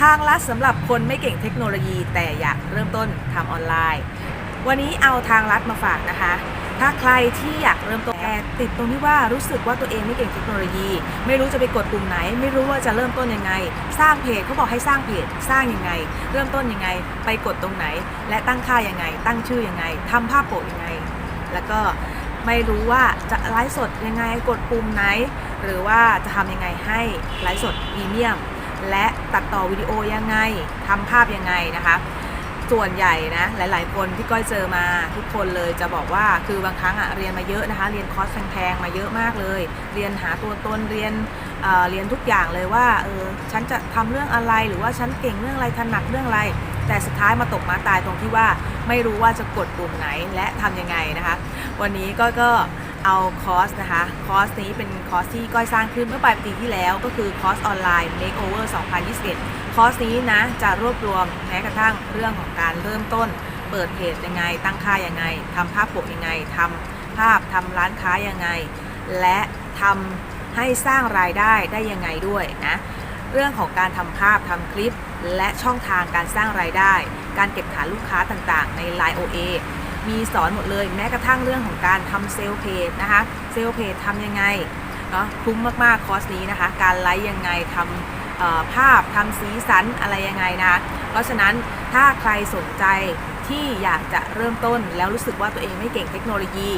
ทางลัดสำหรับคนไม่เก่งเทคโนโลยี แต่อยากเริ่มต้นทำออนไลน์ วันนี้เอาทางลัดมาฝากนะคะ ถ้าใครที่อยากเริ่มต้นแต่ติดตรงที่ว่ารู้สึกว่าตัวเองไม่เก่งเทคโนโลยี ไม่รู้จะไปกดปุ่มไหน ไม่รู้ว่าจะเริ่มต้นยังไง สร้างเพจเขาบอกให้สร้างเพจสร้างยังไง เริ่มต้นยังไง ไปกดตรงไหน และตั้งค่ายังไง ตั้งชื่อยังไงทำภาพโปะยังไง แล้วก็ไม่รู้ว่าจะไลฟ์สดยังไงกดปุ่มไหน หรือว่าจะทำยังไงให้ไลฟ์สดพรีเมียม และตัดต่อวิดีโอยังไงทำภาพยังไงนะคะ ส่วนใหญ่นะหลาย ๆ คนที่ก้อยเจอมาทุกคนเลยจะบอกว่าคือบางครั้งอะเรียนมาเยอะนะคะ เรียนคอร์สแพงๆมาเยอะมากเลย เรียนหาตัวตนเรียนเเรียนทุกอย่างเลยว่าเออฉันจะทำเรื่องอะไรหรือว่าฉันเก่งเรื่องอะไรถนัดเรื่องอะไร แต่สุดท้ายมาตกมาตายตรงที่ว่าไม่รู้ว่าจะกดปุ่มไหนและทำยังไงนะคะ วันนี้ก็ก็ เอาคอร์สนะคะ คอร์สนี้เป็นคอร์สที่ก้อยสร้างขึ้นเมื่อปลายปีที่แล้วก็คือคอร์สออนไลน์ Makeover 2021 คอร์สนี้นะจะรวบรวมแม้กระทั่งเรื่องของการเริ่มต้น เปิดเพจยังไง ตั้งค่ายังไงทำภาพปกยังไงทำภาพทำร้านค้ายังไง และทำให้สร้างรายได้ได้ยังไงด้วยนะเรื่องของการทำภาพทำคลิป และช่องทางการสร้างรายได้ การเก็บฐานลูกค้าต่างๆ ใน Line OA มีสอนหมดเลย แม้กระทั่งเรื่องของการทำเซลล์เพจนะคะเซลล์เพจทำยังไงเนาะคุ้มมากๆคอร์สนี้นะคะ การไลฟ์ยังไงทำภาพทำสีสันอะไรยังไงนะคะเพราะฉะนั้นถ้าใครสนใจที่อยากจะเริ่มต้นแล้วรู้สึกว่าตัวเองไม่เก่งเทคโนโลยี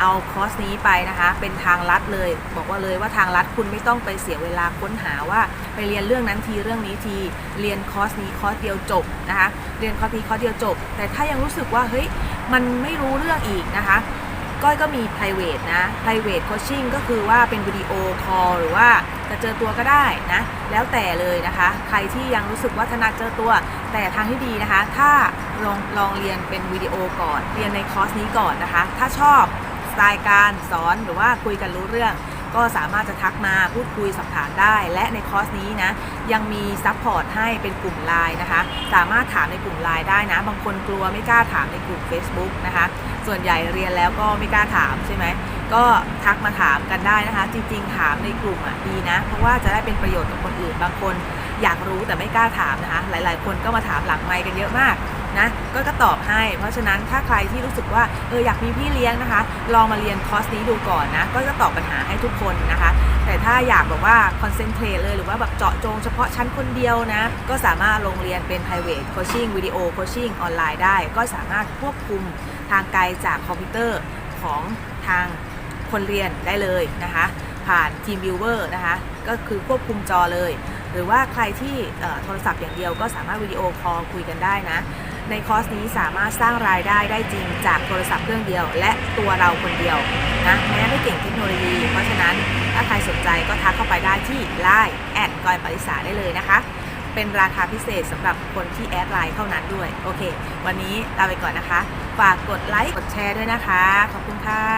เอาคอร์สนี้ไปนะคะ เป็นทางลัดเลย บอกว่าเลยว่าทางลัดคุณไม่ต้องไปเสียเวลาค้นหาว่าไปเรียนเรื่องนั้นทีเรื่องนี้ทีเรียนคอร์สนี้คอร์สเดียวจบนะคะเรียนคอร์สนี้คอร์สเดียวจบ แต่ถ้ายังรู้สึกว่าเฮ้ย มันไม่รู้เรื่องอีกนะคะ ก้อยก็มี private นะ private coaching ก็คือว่าเป็นวิดีโอคอลหรือว่าจะเจอตัวก็ได้นะ แล้วแต่เลยนะคะ ใครที่ยังรู้สึกว่าถนัดเจอตัว แต่ทางที่ดีนะคะ ถ้าลองลองเรียนเป็นวิดีโอก่อน เรียนในคอร์สนี้ก่อนนะคะ ถ้าชอบสไตล์การสอนหรือว่าคุยกันรู้เรื่อง ก็สามารถจะทักมาพูดคุยสอบถามได้ และในคอร์สนี้นะยังมีซัพพอร์ตให้เป็นกลุ่มไลน์นะคะ สามารถถามในกลุ่มไลน์ได้นะ บางคนกลัวไม่กล้าถามในกลุ่ม Facebook นะคะ ส่วนใหญ่เรียนแล้วก็ไม่กล้าถามใช่ไหมก็ทักมาถามกันได้นะคะ จริงๆ ถามในกลุ่มอะดีนะ เพราะว่าจะได้เป็นประโยชน์กับคนอื่น บางคนอยากรู้แต่ไม่กล้าถามนะคะ หลายๆ คนก็มาถามหลังไมค์กันเยอะมาก นะก็ก็ตอบให้ เพราะฉะนั้นถ้าใครที่รู้สึกว่าเอออยากมีพี่เลี้ยงนะคะ ลองมาเรียนคอร์สนี้ดูก่อนนะก็จะตอบปัญหาให้ทุกคนนะคะ แต่ถ้าอยากแบบว่าคอนเซนเทรตเลยหรือว่าแบบเจาะจงเฉพาะชั้นคนเดียวนะ ก็สามารถลงเรียนเป็น private coaching วิดีโอ coaching ออนไลน์ได้ ก็สามารถควบคุมทางไกลจากคอมพิวเตอร์ของทางคนเรียนได้เลยนะคะ ผ่าน TeamViewer นะคะ ก็คือควบคุมจอเลย หรือว่าใครที่โทรศัพท์อย่างเดียวก็สามารถวิดีโอคอลคุยกันได้นะ ในคอร์สนี้สามารถสร้างรายได้ได้จริงจากโทรศัพท์เครื่องเดียว และตัวเราคนเดียวนะแม้ไม่เก่งเทคโนโลยี เพราะฉะนั้นถ้าใครสนใจก็ทักเข้าไปได้ที่ Line แอดกอยปริษาได้เลยนะคะ เป็นราคาพิเศษสำหรับคนที่แอดไลน์เท่านั้นด้วย โอเค วันนี้ลาไปก่อนนะคะ ฝากกดไลค์กดแชร์ด้วยนะคะ ขอบคุณค่ะ